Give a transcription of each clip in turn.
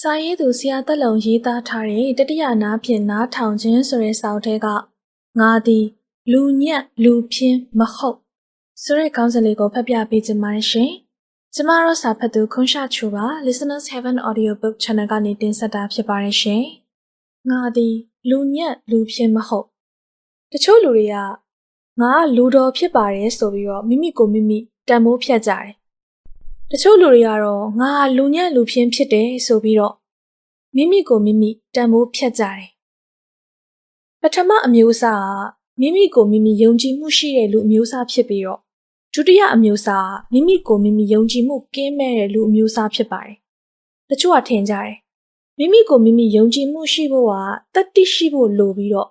စာရေးသူဆရာတက်လုံရေးသားထားတဲ့တတိယနာဖြင့်နားထောင်ခြင်းဆိုတဲ့စာအုပ်ထဲကငါသည်လူညံ့လူပြင်းမဟုတ်ဆိုတဲ့ခေါင်းစဉ်လေးကိုဖတ်ပြပေးခြင်းပါတယ်ရှင်။ကျမတို့စာဖတ်သူခွန်ရှာချူပါ Listeners Heaven Audiobook Channel ကနေတင်ဆက်တာဖြစ်ပါတယ်ရှင်။ငါသည်လူညံ့လူပြင်းမဟုတ်တချို့လူတွေကငါကလူတော်ဖြစ်ပါတယ်ဆိုပြီးတော့မိမိကိုမိမိတန်မိုးဖြတ်ကြတယ်။ တချို့လူတွေကတော့ငါလူညံ့လူပြင်းဖြစ်တယ်ဆိုပြီးတော့မိမိကိုမိမိတန်ဖိုးဖြတ်ကြတယ်။ပထမအမျိုးအစားကမိမိကိုမိမိယုံကြည်မှုရှိတဲ့လူအမျိုးအစားဖြစ်ပြီးတော့ဒုတိယအမျိုးအစားကမိမိကိုမိမိယုံကြည်မှုကင်းမဲ့တဲ့လူအမျိုးအစားဖြစ်ပါတယ်။တချို့ကထင်ကြတယ်။မိမိကိုမိမိယုံကြည်မှုရှိဖို့ကတတိရှိဖို့လိုပြီးတော့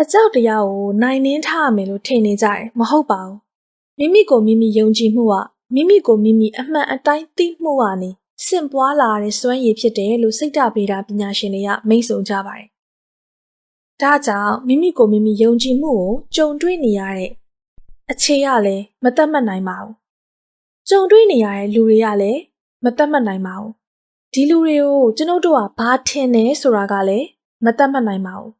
အကြောက်တရားကိုနိုင်နှင်းထားရမယ်လို့ထင်နေကြတယ်မဟုတ်ပါဘူး။မိမိကိုမိမိယုံကြည်မှုက မိမိကိုမိမိအမှန်အတိုင်းသိမှုကနေစင့်ပွားလာတဲ့စွမ်းရည်ဖြစ်တယ်လို့စိတ်ဓာတ်ဗေဒပညာရှင်တွေကမိတ်ဆုံကြပါတယ်။ဒါကြောင့်မိမိကိုမိမိယုံကြည်မှုကိုကြုံတွေ့နေရတဲ့အခြေရလည်းမတတ်မှတ်နိုင်ပါဘူး။ကြုံတွေ့နေရတဲ့လူတွေကလည်းမတတ်မှတ်နိုင်ပါဘူး။ဒီလူတွေကိုကျွန်ုပ်တို့ကဘာထင်နေဆိုတာကလည်းမတတ်မှတ်နိုင်ပါဘူး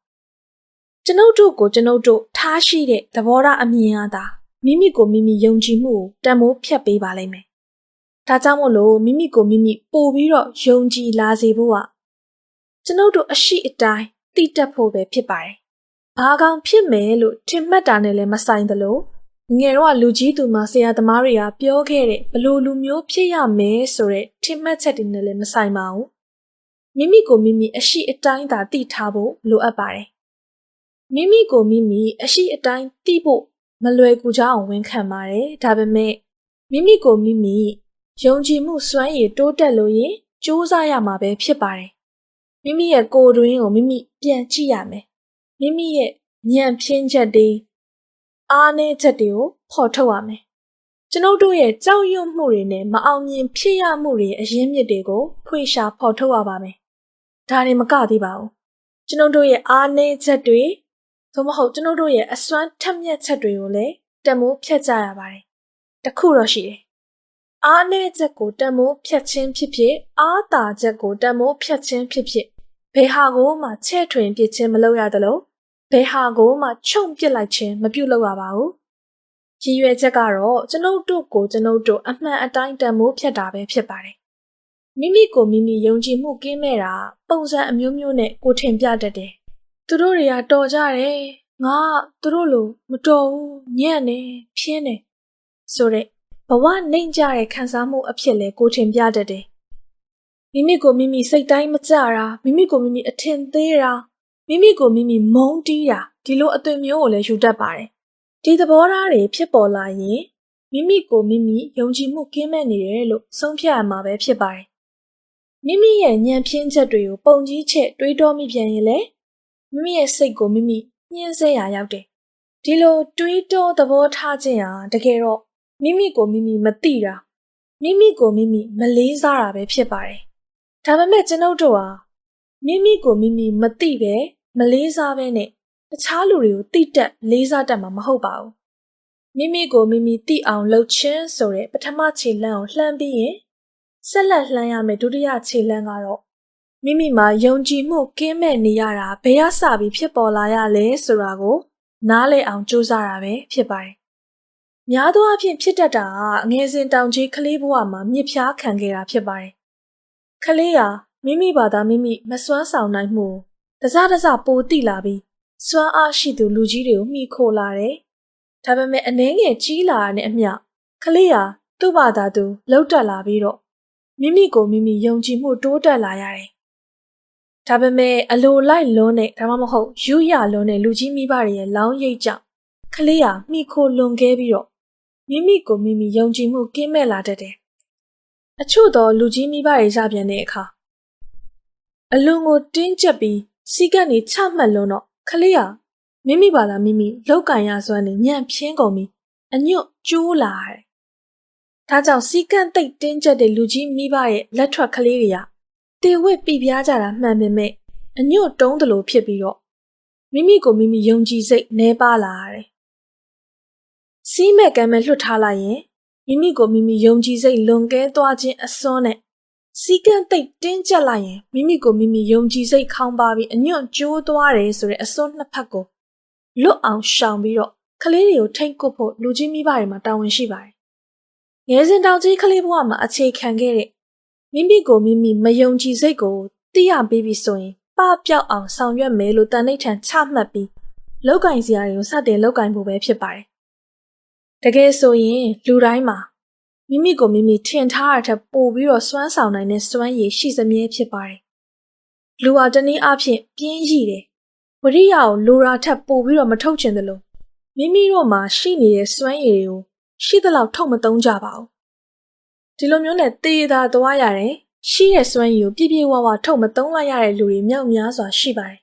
။ကျွန်ုပ်တို့ကိုကျွန်ုပ်တို့ထားရှိတဲ့သဘောထားအမြင်အားသာ မိမိကိုမိမိယုံကြည်မှုကိုတန်ဖိုးဖြတ်ပေးပါလိမ့်မယ်။ဒါကြောင့်မို့လို့မိမိကိုမိမိပို့ပြီးတော့ယုံကြည်လာစေဖို့ကကျွန်ုပ်တို့အရှိအတိုင်းသိတတ်ဖို့ပဲဖြစ်ပါတယ်။ဘာကောင်ဖြစ်မယ်လို့ထင်မှတ်တာနဲ့လည်းမဆိုင်သလိုငယ်တော့လူကြီးသူမဆရာသမားတွေကပြောခဲ့တဲ့ဘလို့လူမျိုးဖြစ်ရမယ်ဆိုတဲ့ထင်မှတ်ချက်တွေနဲ့လည်းမဆိုင်ပါဘူး။မိမိကိုမိမိအရှိအတိုင်းသာသိထားဖို့လိုအပ်ပါတယ်။မိမိကိုမိမိအရှိအတိုင်းသိဖို့ မလွယ်ကူကြအောင်ဝန်ခံပါတယ်။ဒါပေမဲ့မိမိကိုမိမိယုံကြည်မှုစွမ်းရည်တိုးတက်လို့ရင်စူးစမ်းရမှာပဲဖြစ်ပါတယ်။မိမိရဲ့ကိုယ်တွင်းကိုမိမိပြန်ကြည့်ရမယ်။မိမိရဲ့ဉာဏ်ဖြင်းချက်တွေအားနည်းချက်တွေကိုဖော်ထုတ်ရမယ်။ကျွန်ုပ်တို့ရဲ့ကြောက်ရွံ့မှုတွေနဲ့မအောင်မြင်ဖြစ်ရမှုတွေအရင်းမြစ်တွေကိုဖွေရှာဖော်ထုတ်ရပါမယ်။ဒါတွေမကသေးပါဘူး။ကျွန်ုပ်တို့ရဲ့အားနည်းချက်တွေ သို့မဟုတ်ကျွန်ုပ်တို့ရဲ့အစွမ်းထက်မြက်ချက်တွေကိုလည်းတမိုးဖြတ်ကြရပါတယ်။တခုတော့ရှိတယ်။အားနည်းချက်ကိုတမိုးဖြတ်ခြင်းဖြစ်ဖြစ်အားသာချက်ကိုတမိုးဖြတ်ခြင်းဖြစ်ဖြစ်ဘယ်ဟာကိုမှချဲ့ထွင်ပစ်ခြင်းမလုပ်ရသလိုဘယ်ဟာကိုမှခြုံပစ်လိုက်ခြင်းမပြုလုပ်ရပါဘူး။ရည်ရွယ်ချက်ကတော့ကျွန်ုပ်တို့ကိုကျွန်ုပ်တို့အမှန်အတိုင်းတမိုးဖြတ်တာပဲဖြစ်ပါတယ်။မိမိကိုမိမိယုံကြည်မှုကင်းမဲ့တာပုံစံအမျိုးမျိုးနဲ့ကိုထင်ပြတတ်တယ်။ သူတို့တွေကတော်ကြတယ်။ငါသူတို့လိုမတော်ဘူးညံ့နေဖြင်းနေဆိုတဲ့ဘဝနှိမ်ကြတဲ့ခံစားမှုအဖြစ်လဲကိုထင်ပြတတ်တယ်။မိမိကိုမိမိစိတ်တိုင်းမကြတာမိမိကိုမိမိအထင်သေးတာမိမိကိုမိမိမုန်းတီးတာဒီလိုအသွင်မျိုးကိုလည်းယူတတ်ပါတယ်။ဒီသဘောထားတွေဖြစ်ပေါ်လာရင်မိမိကိုမိမိယုံကြည်မှုကင်းမဲ့နေတယ်လို့ဆုံးဖြတ်ရမှာပဲဖြစ်ပါတယ်။မိမိရဲ့ဉာဏ်ဖြင်းချက်တွေကိုပုံကြီးချက်တွေးတောမိပြန်ရင်လေ မိမိရဲ့စိတ်ကိုမိမိညှင်းဆဲရာရောက်တယ်။ဒီလိုတွေးတောသဘောထားခြင်းဟာတကယ်တော့မိမိကိုမိမိမသိတာမိမိကိုမိမိမလေးစားတာပဲဖြစ်ပါတယ်။ဒါပေမဲ့ကျွန်ုပ်တို့ဟာမိမိကိုမိမိမသိပဲမလေးစားပဲနဲ့တခြားလူတွေကိုသိတတ်လေးစားတတ်မှာမဟုတ်ပါဘူး။မိမိကိုမိမိသိအောင်လှုပ်ခြင်းဆိုတဲ့ပထမခြေလှမ်းကိုလှမ်းပြီးရင်ဆက်လက်လှမ်းရမယ့်ဒုတိယခြေလှမ်းကတော့ မိမိမှာယုံကြည်မှုကင်းမဲ့နေရတာဘယ်ရစပြီးဖြစ်ပေါ်လာရလဲဆိုတာကို နားလည်အောင်ကြိုးစားတာပဲဖြစ်ပါတယ်။များသောအားဖြင့်ဖြစ်တတ်တာကအငယ်စဉ်တောင်ကြီးကလေးဘဝမှာမြစ်ဖျားခံခဲ့တာဖြစ်ပါတယ်။ကလေးဟာမိမိဘာသာမိမိမစွမ်းဆောင်နိုင်မှုတစတစပိုတိလာပြီးစွမ်းအားရှိသူလူကြီးတွေကိုမှီခိုလာတယ်။ဒါပေမဲ့အနှဲငယ်ကြီးလာတဲ့အမျှကလေးဟာသူ့ဘာသာသူလှုပ်တက်လာပြီးတော့မိမိကိုမိမိယုံကြည်မှုတိုးတက်လာရတယ်။ ဒါပေမဲ့အလိုလိုက်လွန်းတဲ့ဒါမှမဟုတ်ယူရလွန်းတဲ့လူကြီးမိဘတွေရဲ့လောင်းရိပ်ကြောင့်ကလေးဟာမိခိုလွန်ခဲ့ပြီးတော့မိမိကိုမိမိယုံကြည်မှုကင်းမဲ့လာတတ်တယ်။အချို့သောလူကြီးမိဘတွေရပြန်တဲ့အခါအလွန်ကိုတင်းကျပ်ပြီးစီကပ်နေချမှတ်လွန်းတော့ကလေးဟာမိမိဘာသာမိမိလောက်ကင်ရစွမ်းနဲ့ညံ့ဖြင်းကုန်ပြီးအညွတ်ကျိုးလာတယ်။ဒါကြောင့်စီကန့်တိတ်တင်းကျပ်တဲ့လူကြီးမိဘရဲ့လက်ထွက်ကလေးတွေက တေဝက်ပြပြားကြတာမှန်ပေမဲ့အညွတ်တုံးတလို့ဖြစ်ပြီးတော့မိမိကိုမိမိယုံကြည်စိတ်နှဲပါလာရတယ်။စီးမဲ့ကမ်းမဲ့လွတ်ထားလိုက်ရင်မိမိကိုမိမိယုံကြည်စိတ်လွန်ကဲသွားခြင်းအစွန်းနဲ့စီကံတိတ်တင်းကျပ်လိုက်ရင်မိမိကိုမိမိယုံကြည်စိတ်ခေါင်းပါပြီးအညွန့်ကျိုးသွားတယ်ဆိုတဲ့အစွန်းနှစ်ဖက်ကိုလွတ်အောင်ရှောင်ပြီးတော့ကလေးတွေကိုထိတ်ကွပ်ဖို့လူကြီးမိဘတွေမှာတာဝန်ရှိပါတယ်။ငယ်စဉ်တောင်ကြီးကလေးဘဝမှာအခြေခံခဲ့တဲ့ မိမိကိုမိမိမယုံကြည်စိတ်ကိုသိရပြီးပြီဆိုရင်ပပျောက်အောင်ဆောင်ရွက်မယ်လို့တန်ဋိဌာန်ချမှတ်ပြီးလောက်ကင်စရာတွေကိုစတင်လောက်ကင်ဖို့ပဲဖြစ်ပါတယ်။တကယ်ဆိုရင်လူတိုင်းမှာမိမိကိုမိမိထင်ထားတာထက်ပိုပြီးတော့စွမ်းဆောင်နိုင်တဲ့စွမ်းရည်ရှိစမြဲဖြစ်ပါတယ်။လူဟာတနည်းအားဖြင့်ပြင်းရည်တယ်။ဝရိယကိုလိုရာထက်ပိုပြီးတော့မထုတ်ချင်တယ်လို့မိမိတို့မှာရှိနေတဲ့စွမ်းရည်တွေကိုရှိသလောက်ထုတ်မသုံးကြပါဘူး။ ဒီလိုမျိုးနဲ့တေးသာသွားရတယ်။ရှိတဲ့စွမ်းရည်ကိုပြည့်ပြည့်ဝဝထုတ်မသုံးလိုက်ရတဲ့လူတွေမြောက်များစွာရှိပါတယ်။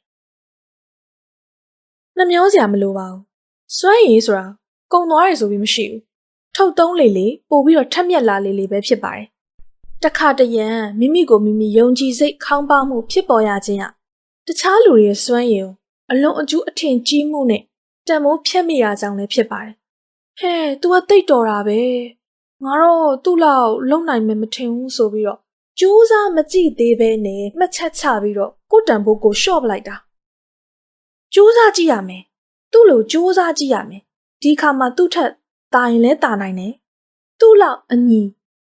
နှမျောစရာမလိုပါဘူး။စွမ်းရည်ဆိုတာကုံသွားရဆိုပြီးမရှိဘူး။ထုတ်သုံးလေလေပို့ပြီးတော့ထက်မြက်လာလေလေပဲဖြစ်ပါတယ်။တခါတရံမိမိကိုမိမိယုံကြည်စိတ်ခေါင်းပါမှုဖြစ်ပေါ်ရခြင်းကတခြားလူတွေရဲ့စွမ်းရည်ကိုအလွန်အကျူးအထင်ကြီးမှုနဲ့တန်မိုးဖြတ်မိရကြောင်းလည်းဖြစ်ပါတယ်။ဟဲ तू ကတိတ်တော်တာပဲ။ ငါတော့သူ့လောက်လုံနိုင်မယ်မထင်ဘူးဆိုပြီးတော့ကြိုးစားမကြည့်သေးပဲနဲ့မှတ်ချက်ချပြီးတော့ကိုတန်ဖိုးကိုရှော့ပလိုက်တာ။ကြိုးစားကြည့်ရမယ်။သူ့လိုကြိုးစားကြည့်ရမယ်။ဒီခါမှာသူ့ထက်တာရင်လဲတာနိုင်တယ်။သူ့လောက်အညီ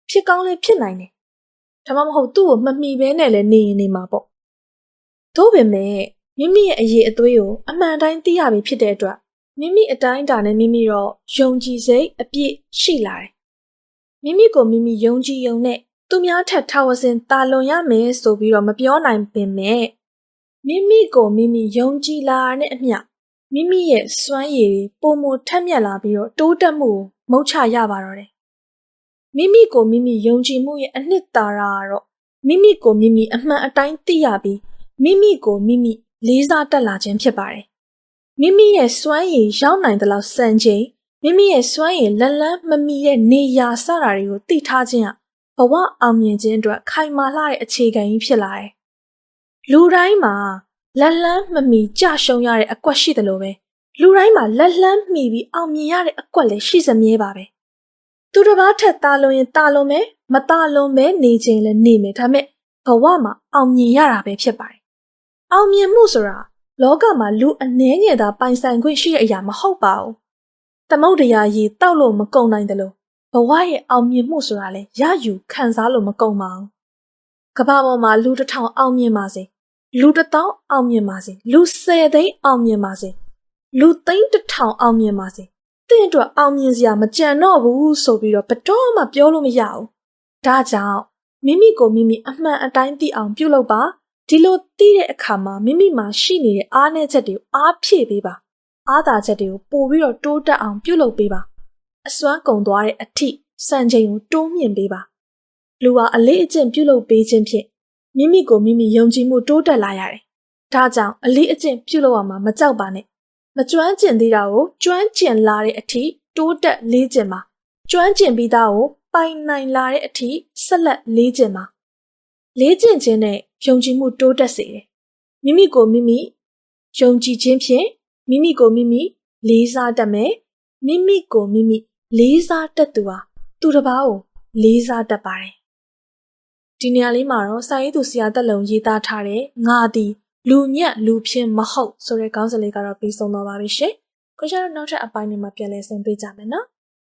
ဖြစ်ကောင်းလဲဖြစ်နိုင်တယ်။ဒါမှမဟုတ်သူ့ကိုမမှီဘဲနဲ့လည်းနေရင်နေမှာပေါ့။သို့ပေမဲ့မိမိရဲ့အရေးအသွေးကိုအမှန်တိုင်းသိရပြီဖြစ်တဲ့အတွက်မိမိအတိုင်းအတာနဲ့မိမိတော့ယုံကြည်စိတ်အပြည့်ရှိလာတယ်။ မိမိကိုမိမိယုံကြည်ယုံနဲ့သူများထက်ထာဝစဉ်တာလွန်ရမယ်ဆိုပြီးတော့မပြောနိုင်ပင်မဲ့မိမိကိုမိမိယုံကြည်လာတဲ့အမျှမိမိရဲ့စွမ်းရည်တွေပုံမထက်မြက်လာပြီးတော့တိုးတက်မှုကိုမုတ်ချရပါတော့တယ်။မိမိကိုမိမိယုံကြည်မှုရဲ့အနှစ်သာရကတော့မိမိကိုမိမိအမှန်အတိုင်းသိရပြီးမိမိကိုမိမိလေးစားတက်လာခြင်းဖြစ်ပါတယ်။မိမိရဲ့စွမ်းရည်ရောက်နိုင်သလောက်စံချိန် မိမိရဲ့စွမ်းရည်လလန်းမမီတဲ့နေရာစတာတွေကိုသိထားခြင်းကဘဝအောင်မြင်ခြင်းအတွက်ခိုင်မာလာတဲ့အခြေခံကြီးဖြစ်လာတယ်။လူတိုင်းမှာလက်လန်းမမီကြရှုံရတဲ့အကွက်ရှိတယ်လို့ပဲလူတိုင်းမှာလက်လန်းမီပြီးအောင်မြင်ရတဲ့အကွက်လည်းရှိစမြဲပါပဲ။သူတစ်ပါးထက်တာလွန်ရင်တာလွန်မယ်မတာလွန်ပဲနေခြင်းလည်းနေမယ်ဒါပေမဲ့ဘဝမှာအောင်မြင်ရတာပဲဖြစ်ပါတယ်။အောင်မြင်မှုဆိုတာလောကမှာလူအနှဲငယ်သာပိုင်ဆိုင်ခွင့်ရှိတဲ့အရာမဟုတ်ပါဘူး။ သမုဒ္ဒရာကြီးတောက်လို့မကုန်နိုင်တယ်လို့ဘဝရဲ့အောင်မြင်မှုဆိုတာလေရယူခံစားလို့မကုန်ပါဘူး။ကမ္ဘာပေါ်မှာလူတစ်ထောင်အောင်မြင်ပါစေ။လူတစ်သောင်းအောင်မြင်ပါစေ။လူဆယ်သိန်းအောင်မြင်ပါစေ။လူသိန်းတစ်ထောင်အောင်မြင်ပါစေ။တင့်အတွက်အောင်မြင်စရာမကြံတော့ဘူးဆိုပြီးတော့ဘတော်မှပြောလို့မရဘူး။ဒါကြောင့်မိမိကိုမိမိအမှန်အတိုင်းသိအောင်ပြုလုပ်ပါဒီလိုသိတဲ့အခါမှာမိမိမှာရှိနေတဲ့အားနည်းချက်တွေကိုအားဖြည့်ပေးပါ အားသာချက်တွေကိုပို့ပြီးတော့တိုးတက်အောင်ပြုလုပ်ပေးပါအစွမ်းကုန်သွားတဲ့အထိစံချိန်ကိုတိုးမြင့်ပေးပါလူဟာအလေးအကျင့်ပြုလုပ်ပေးခြင်းဖြင့်မိမိကိုမိမိယုံကြည်မှုတိုးတက်လာရတယ်ဒါကြောင့်အလေးအကျင့်ပြုလုပ်ရမှာမကြောက်ပါနဲ့မကျွမ်းကျင်သေးတာကိုကျွမ်းကျင်လာတဲ့အထိတိုးတက်လေးကျင်ပါကျွမ်းကျင်ပြီးသားကိုပိုင်နိုင်လာတဲ့အထိဆက်လက်လေးကျင်ပါလေးကျင်ခြင်းနဲ့ယုံကြည်မှုတိုးတက်စေတယ်။မိမိကိုမိမိယုံကြည်ခြင်းဖြင့် မိမိကိုမိမိလေးစားတတ်မယ်။မိမိကိုမိမိလေးစားတတ်သူဟာသူတစ်ပါးကိုလေးစားတတ်ပါတယ်။ဒီနေရာလေးမှာတော့စာရေးသူဆရာတက်လုံရေးသားထားတဲ့ငါသည်လူညက်လူဖြစ်မဟုတ်ဆိုတဲ့ခေါင်းစဉ်လေးကတော့ပြီးဆုံးသွားပါပြီရှင်။ကိုရှာတို့နောက်ထပ်အပိုင်းတွေမှာပြန်လည်ဆုံတွေ့ကြမယ်နော်။